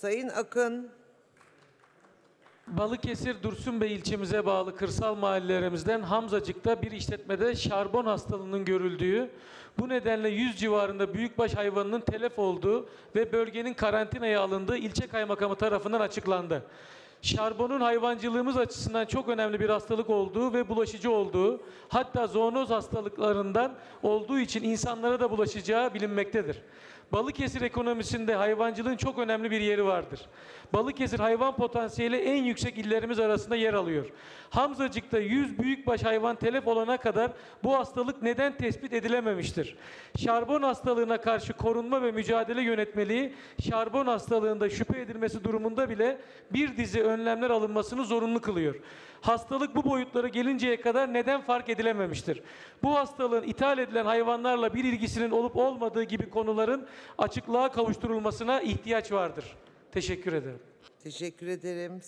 Sayın Akın. Balıkesir Dursunbey ilçemize bağlı kırsal mahallelerimizden Hamzacık'ta bir işletmede şarbon hastalığının görüldüğü, bu nedenle 100 civarında büyükbaş hayvanının telef olduğu ve bölgenin karantinaya alındığı ilçe kaymakamı tarafından açıklandı. Şarbonun hayvancılığımız açısından çok önemli bir hastalık olduğu ve bulaşıcı olduğu, hatta zoonoz hastalıklarından olduğu için insanlara da bulaşacağı bilinmektedir. Balıkesir ekonomisinde hayvancılığın çok önemli bir yeri vardır. Balıkesir hayvan potansiyeli en yüksek illerimiz arasında yer alıyor. Hamzacık'ta 100 büyükbaş hayvan telef olana kadar bu hastalık neden tespit edilememiştir? Şarbon hastalığına karşı korunma ve mücadele yönetmeliği, şarbon hastalığında şüphe edilmesi durumunda bile bir dizi önlemler alınmasını zorunlu kılıyor. Hastalık bu boyutlara gelinceye kadar neden fark edilememiştir? Bu hastalığın ithal edilen hayvanlarla bir ilgisinin olup olmadığı gibi konuların açıklığa kavuşturulmasına ihtiyaç vardır. Teşekkür ederim. Teşekkür ederim.